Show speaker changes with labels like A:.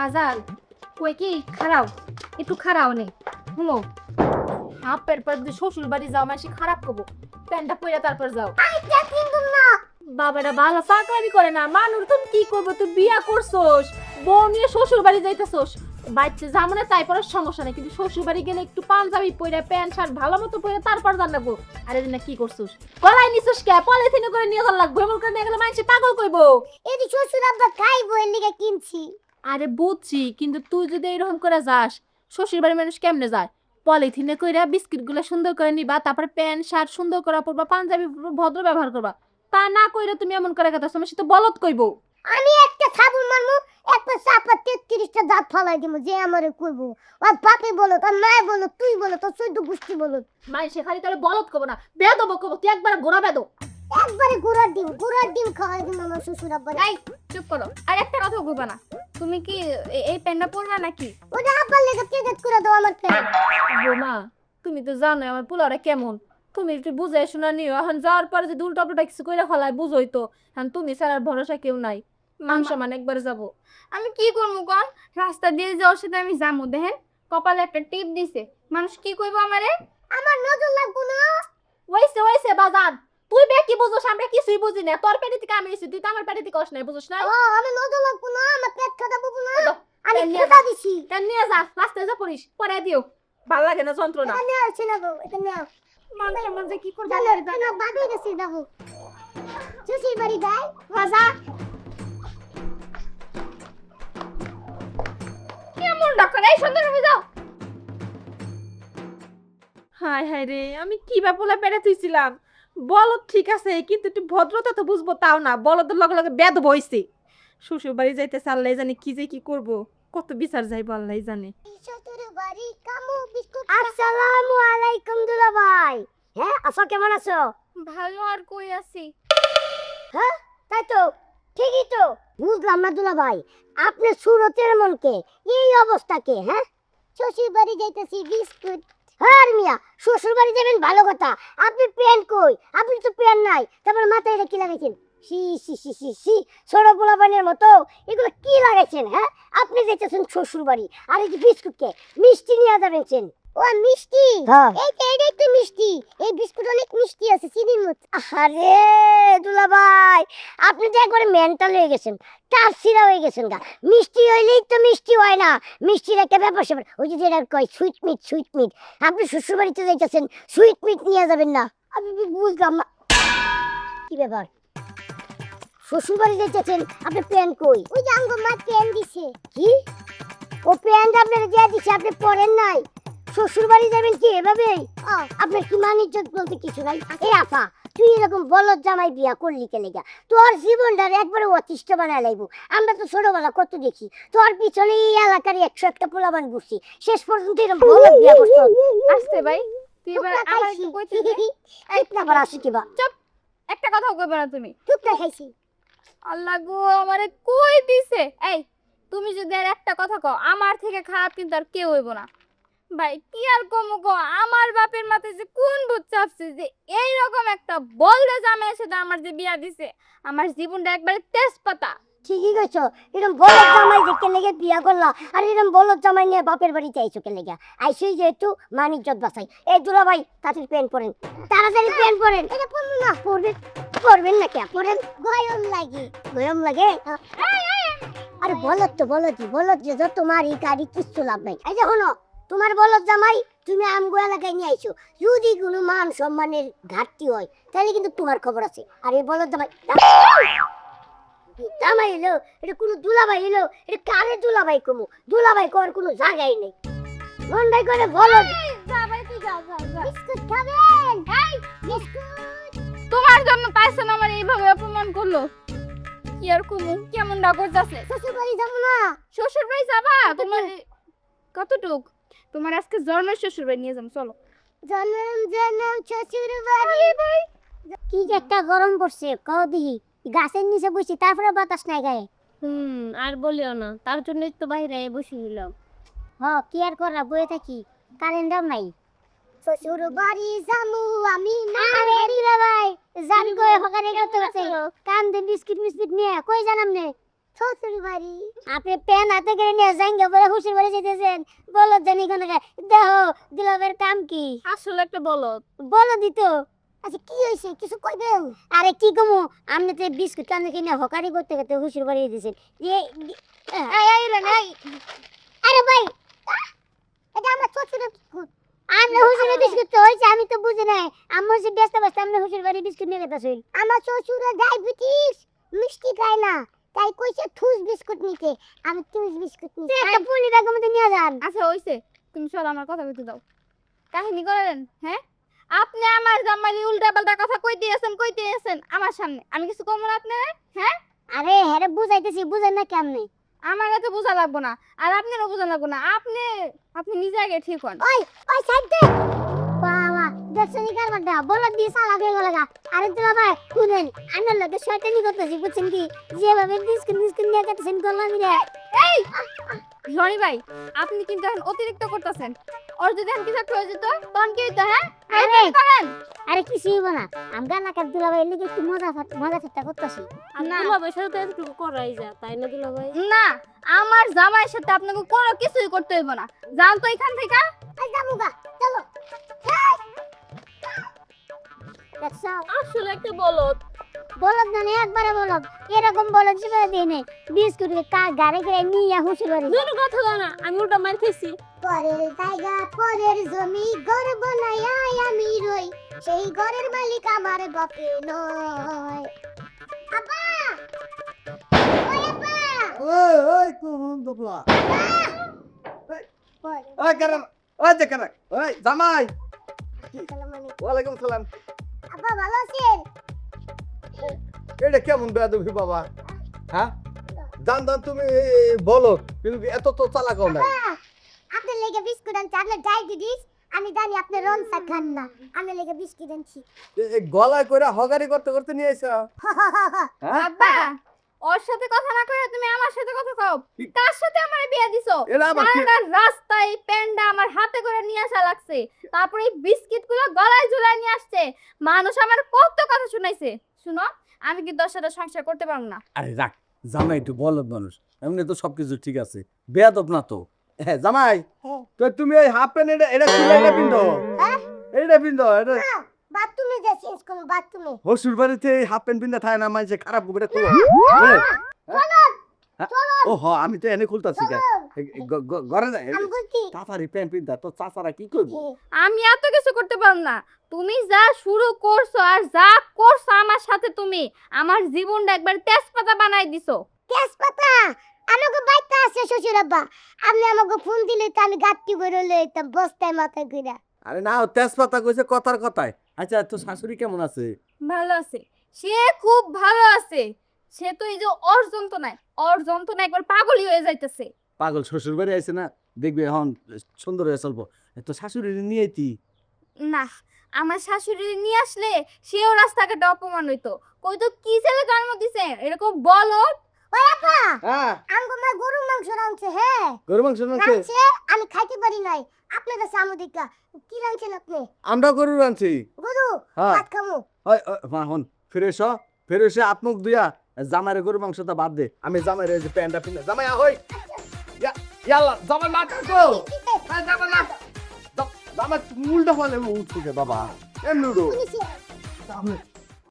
A: বাজার। কই কি? খারাও একটু খারাও নেই হুমো আপের পর শ্বশুর বাড়ি যাও মাসি খারাপ করব। প্যান্টটা পরে তারপর যাও। বাবাটা ভালো ফাঁকলামি করে না। মানুষ তুমি কি করব? তুই বিয়া করছোস। বউ নিয়ে শ্বশুর বাড়ি যাইতেছোস। বাচ্চা যাব না তাই পরে সমস্যা নেই। কিন্তু শ্বশুর বাড়ি গেলে একটু পাঞ্জাবি পরে প্যান্ট শার্ট ভালো মতো পরে তারপর জানাব আরে না কি করছোস? গলায় নিছোস কে? পলিথিনে করে নিয়ে যাওয়ার লাগবে। এমন করে নিয়ে গেলে মানুষ পাগল কইবো
B: এদি শ্বশুর আব্বা খাইবো এর লিগে কিনছি।
A: আরে বুঝছি কিন্তু তুই যদি এরকম করে যাস শ্বশুর বাড়ির মানুষ কেমনে যায়? পলিথিনে কইরা বিস্কিটগুলো সুন্দর করে নিবা তারপরে প্যান্ট শার্ট সুন্দর করে পরবা পাঞ্জাবি ভদ্র ব্যবহার করবা। তা না কইরা তুমি এমন করে কথা তোমার সাথে বলত কইবো।
B: আমি একটা সাবুন মারমু একটা চাপা তেত্রিশটা দাঁত ফালাই দিব যে আমারে কইবো। আর বাপে বলো তোর মায় বলো তুই বলো তোর চৈদ্দ গোষ্ঠী বলো
A: মানুষে খালি তাহলে বলত কব না বেদব কব তুই একবার গোড়া বেদো
B: একবারে গুড়ার ডিম গুড়ার ডিম খাওয়াই দিব আমার শ্বশুর আব্বা
C: এই চুপ করো। আর একটা কথা কইবা না। তুমি কি এই প্যান্টটা পরবা নাকি?
B: ওটা আব্বার লেগে পেকেট করে দাও আমার প্যান্ট।
A: বোমা তুমি তো জানো আমার পোলারা কেমন। তুমি একটু বুঝাই শোনা নিও। এখন যাওয়ার পরে যদি উল্টা পুল্টা কিছু কইরা ফেলায় বুঝোই তো। এখন তুমি ছাড়া আর ভরসা কেউ নাই। মান সমান একবার যাব।
C: আমি কি করব কোন? রাস্তা দিয়ে যাওয়ার সাথে আমি যাব। দেখেন কপালে একটা টিপ দিছে। মানুষ কি কইবো আমারে?
B: আমার নজর লাগবো না।
A: ওইসে ওইসে বাজান তুই বে কি বুঝোস? আমরা কিছুই বুঝি না। তোর পেটে থেকে আমি এসেছি তুই তো আমার পেটে থেকে কস নাই বুঝোস না?
B: ও আমি নজর লাগবো না আমার পেট খাটা বুবো না। আমি
A: নিয়ে
B: খেতা দিছি।
A: কেন নিয়ে যা রাস্তায় যা পড়িস পরে দিও। ভালো লাগে না যন্ত্রণা।
B: এটা নেও ছিল গো এটা নেও
A: মানুষ মানুষ কি করবে
B: এটা বাড়ি গেছি দেখো। শ্বশুর বাড়ি যাই। বাজা
C: কেমন ডাক্তার? এই সুন্দর হয়ে যাও।
A: হায় হায় রে আমি কি ব্যাপারে পেরে তুইছিলাম বলদ ঠিক আছে কিন্তু একটু ভদ্রতা তো বুঝব তাও না। বলদের লগে লগে বেদ বইছে শ্বশুর বাড়ি যাইতে আল্লাহ জানে কি যে কি করব। কত বিচার যাইবো আল্লাহ জানে।
B: শ্বশুর বাড়ি কামু আসসালামু আলাইকুম দুলা ভাই। হ্যাঁ আসো কেমন আছো?
C: ভালো আর কই আছি?
B: হ্যাঁ তাই তো ঠিকই তো। বুঝলাম না দুলা ভাই আপনি সুরতের মনকে এই অবস্থাকে হ্যাঁ? শ্বশুর বাড়ি যাইতেছি বিস্কুট হ্যাঁ মিয়া শ্বশুর বাড়ি যাবেন, ভালো কথা। আপনি প্যান্ট কই? আপনি তো প্যান্ট নাই। তারপর মাথায় এটা কি লাগাইছেন? সি সি সি সি সি ছোট পোলাপানের মতো। এগুলো কি লাগাইছেন হ্যাঁ? আপনি যেতেছেন শ্বশুর বাড়ি আর এই যে বিস্কুটকে মিষ্টি নিয়ে যাবেন ও মিষ্টি। এই তো মিষ্টি। এই বিস্কুট অনেক মিষ্টি আছে চিনির মতো। আরে দুলা ভাই আপনি তো একবারে মেন্টাল হয়ে গেছেন টাপ হয়ে গেছেন গা। মিষ্টি হইলেই তো মিষ্টি হয় না। মিষ্টির একটা ব্যাপার স্যাপার। ওই যে যেটা কয় সুইট মিট সুইট মিট আপনি শ্বশুর বাড়িতে যাইতেছেন সুইট মিট নিয়ে যাবেন না। আমি বুঝলাম না। কি ব্যাপার? শ্বশুর বাড়ি যাইতেছেন আপনি প্যান্ট কই? ওই যে আঙ্গ মা প্যান্ট দিছে। কি? ও প্যান্ট আপনার দিয়ে দিছে আপনি পরেন নাই? শ্বশুর বাড়ি যাবেন কি এভাবে আপনার কি মান ইজ্জত বলতে কিছু নাই? এই আপা তুই এরকম বলদ জামাই বিয়া করলি কে লেগা তোর জীবনটা একবারে অতিষ্ঠ বানায় লাইব। আমরা তো ছোটবেলা কত দেখি তোর পিছনে এই এলাকার একশো একটা পোলাবান ঘুরছি। শেষ পর্যন্ত এরকম বলদ বিয়া করছ।
C: আসতে ভাই তুই এবার আমার একটু কইতে দে।
B: এই আবার আসি কিবা।
C: একটা কথাও কইবা না তুমি।
B: টুকটা খাইছি।
C: আল্লাহ গো আমারে কই দিছে? এই তুমি যদি আর একটা কথা কও আমার থেকে খারাপ কিন্তু আর কেউ হইব না। ভাই কি আর কমু গো? আমার বাপের মাথায় যে কোন ভূত চাপছে যে এই রকম একটা বলদে জামাইয়ের সাথে আমার যে বিয়া দিছে। আমার জীবনটা একবারে তেজপাতা।
B: ঠিকই কইছো এরকম বলদ জামাই দেখে লেগে বিয়া করলা আর এরকম বলদ জামাই নিয়ে বাপের বাড়ি চাইছো কে লেগে? আইসই যেহেতু মান ইজ্জত বাঁচাই এই দুলা ভাই তাড়াতাড়ি প্যান্ট পরেন। তাড়াতাড়ি প্যান্ট পরেন। এটা পরবো না। পরবেন পরবেন না কে পরেন। গয়ম লাগে গয়ম লাগে। আরে বলদ তো বলদ বলদ যে যত মারি গাড়ি কিচ্ছু লাভ নাই। এই যে হলো তোমার বলদ জামাই তুমি আমগো এলাকায় নিয়ে আইছো। যদি কোনো মান সম্মানের ঘাটতি হয় তাহলে কিন্তু তোমার খবর আছে। আর এই বলদ জামাই জামাই এলো এটা কোনো দুলাভাই এলো এটা কারে দুলাভাই কমু? দুলাভাই কর কোনো জায়গাই নেই। মন্ডাই করে বলো
C: যাবাই তুই যা যা যা
B: বিস্কুট খাবেন? এই বিস্কুট।
C: তোমার জন্য তাইসন আমার এইভাবে অপমান করল। কি আর কমু কেমন ডাকর যাচ্ছে
B: শ্বশুর বাড়ি যাব না।
C: শ্বশুর বাড়ি যাবা? তোমার কতটুক? তোমার আজকে জন্মের শ্বশুর বাড়ি নিয়ে যাব চলো।
B: জনম জনম শ্বশুর বাড়ি কি যে একটা গরম পড়ছে কও দিহি গাছের নিচে বসি তারপরে বাতাস নাই গায়ে।
A: হুম আর বলিও না তার জন্যই তো বাইরে বসে হইলাম
B: হ কি আর করা বয়ে থাকি। কারেন্টও নাই। শ্বশুর বাড়ি জামু আমি না। আরে রিবা ভাই জান কই হকারে কত আছে কান দে বিস্কিট বিস্কিট নিয়ে কই জানাম নে? শ্বশুর বাড়ি। আপনি পেন হাতে করে নিয়ে জাঙ্গে পরে শ্বশুর বাড়ি যেতেছেন বলো জানি কোন দেহ দুলাবের কাম কি?
C: আসলে একটা বলত
B: বলো দিত আচ্ছা কি হয়েছে কিছু কইবেন আরে কি কমু? আপনি তো বিস্কুট কান্দে কিনে হকারি করতে করতে শ্বশুর বাড়ি দিয়েছেন যে এই এই রে এই আরে ভাই এটা আমার বিস্কুট। আমরা শ্বশুরের বিস্কুট তো হয়েছে আমি তো বুঝি নাই। আমার যে ব্যস্ত ব্যস্ত আমরা শ্বশুর বাড়ি বিস্কুট নিয়ে গেতেছি আমার শ্বশুরের ডায়াবেটিস। মিষ্টি খায় না। তাই কইছে থুস বিস্কুট নিতে। আমি থুস বিস্কুট নিতে একটা পুলি ব্যাগের মধ্যে নিয়ে যান।
C: আচ্ছা হইছে। তুমি সব আমার কথা কইতে দাও। কাহিনী করেন হ্যাঁ? আপনি আমার জামাইলি উল্টা পাল্টা কথা কই দিয়েছেন কই দিয়েছেন আমার সামনে। আমি কিছু কম না আপনি হ্যাঁ?
B: আরে হ্যাঁ বুঝাইতেছি বুঝেন না কেমনে?
C: আমার এত বোঝা লাগবো না আর আপনারও বোঝা লাগবো না। আপনি আপনি নিজে আগে ঠিক হন।
B: ওই ওই সাইড দে। দেখছনি কারবার দা বলা দিয়ে সালা হয়ে গেল গা। আরে তোরা ভাই শুনেন আনার লগে শয়তানি করতেছি বুঝছেন কি যেভাবে বিস্কুট নিয়ে কাটছেন গোলামি রে
C: এই! ভাই আপনি কিন্তু এখন অতিরিক্ত করতেছেন ওর যদি এখন কিছু হয়ে যেত তখন কি হইতো হ্যাঁ
B: আরে
C: করেন
B: আরে না? আমগা না কাট দুলা ভাই লিগে একটু মজা মজা ঠাট্টা করতেছি
C: না।
A: দুলাভাইয়ের সাথে তো একটু করাই যায় তাই না দুলাভাই
C: না আমার জামাইয়ের সাথে আপনাকে কোনো কিছুই করতে হইব না। যান তো এখান থেকে।
B: আই জামুগা চলো। দেখছ?
A: আসলে একটা বলত
B: বলদ না একবারে বলদ। এরকম বলদ জীবনে দিয়ে নেই। বিস্কুট কা গাড়ি করে নিয়ে হুশি বাড়ি
A: দুটো কথা দাও না আমি ওটা মার খেয়েছি।
B: পরের জায়গা পরের জমি ঘর বানাইয়া আমি রই। সেই ঘরের মালিক আমার বাপে নয়। আপা! ওই আপা!
D: ওই ওই কোন দবলা।
B: ওই,
D: ওই কারণ ওই যে কারণ ওই জামাই। ওয়ালাইকুম সালাম।
B: আপা ভালো আছেন?
D: এটা কেমন বেয়াদবি বাবা? হ্যাঁ? জান জান তুমি বলো কিন্তু এত তো চালাকও নাই?
B: আপা, আপনার লেগে বিস্কুট আনছি আপনার ডায়াবেটিস আমি জানি আপনি রনসা খান না আমি লেগে বিস্কুট আনছি।
D: গলায় করে হগারি করতে করতে নিয়ে এসো হ্যাঁ?
C: আব্বা ওর সাথে কথা না কইরা তুমি আমার সাথে কথা কও। কার সাথে আমার বিয়ে দিছো। সারাটা রাস্তায় এই পেনটা আমার হাতে করে নিয়ে আসা লাগছে। তারপরে এই বিস্কিটগুলো গলায় ঝুলায় নিয়ে আসছে। মানুষ আমার কত কথা শুনাইছে। শুনো আমি কি দশ সাথে সংসার করতে পারব না।
D: আরে রাখ জামাই একটু বলদ মানুষ। এমনি তো সবকিছু ঠিক আছে। বেয়াদব না তো। হ্যাঁ জামাই।
B: হ্যাঁ।
D: তো তুমি এই হাফ প্যান্ট এটা এটা খুলে এটা পিন্ধো?
B: হ্যাঁ?
D: এটা পিন্ধো এটা
B: বাথরুমে চেঞ্জ করুন বাথরুমে
D: হসুর বাড়িতে এই হাফ প্যান্ট পিন্ধা থাকে না মানছে খারাপ এটা খুলো ও হ আমি তো এনে খুলতাছি ঘরে যাই চাচারি প্যান্ট পিন্ধা তো চাচারা কি করব?
C: আমি এত কিছু করতে পারব না। তুমি যা শুরু করছ আর যা করছ আমার সাথে তুমি আমার জীবনটা একবার তেজপাতা বানাই দিছো।
B: তেজপাতা? আমাকে বাইতে আছে শ্বশুর আব্বা। আপনি আমাকে ফোন দিলে তো আমি গাত্তি করে লইতাম বস্তায় মাথায় ঘুরা
D: আরে না তেজপাতা কইছে কথার কথায়। আচ্ছা তো শাশুড়ি কেমন আছে?
C: ভালো আছে। সে খুব ভালো আছে। সে তো এই যে ওর যন্ত্রণায় ওর যন্ত্রণায় একবার পাগলই হয়ে যাইতেছে।
D: পাগল শ্বশুর বাড়ি আইছে না? দেখবি এখন সুন্দর হয়ে চলবো। তো শাশুড়ি নিয়ে আইতি?
C: না আমার শাশুড়ি নিয়ে আসলে সেও রাস্তাঘাটে অপমান হইতো। কইতো কি ছেলে জন্ম দিছে? এরকম বলো
B: ওই আপা
D: হ্যাঁ।
B: আমগো মা গরুর মাংস রাঁধছে হ্যাঁ।
D: গরু মাংস রাঁধছে
B: আমি খাইতে পারি নাই। আপনি তো সামুদিকা কি রাঁধছেন আপনি?
D: আমরা গরু রাঁধছি।
B: গরু?
D: হ্যাঁ।
B: ভাত খামু
D: ওই, মা হন। ফিরে এসো ফিরে এসে আত্মুক দুইয়া জামাইরে গরু মাংসটা বাদ দে। আমি জামাইরে যে প্যান্টটা পিন্ধে জামাই হই ইয়াল্লা জামাই না তো জামাই না জামাই উল্টা ফলে উঠছে বাবা। এমনি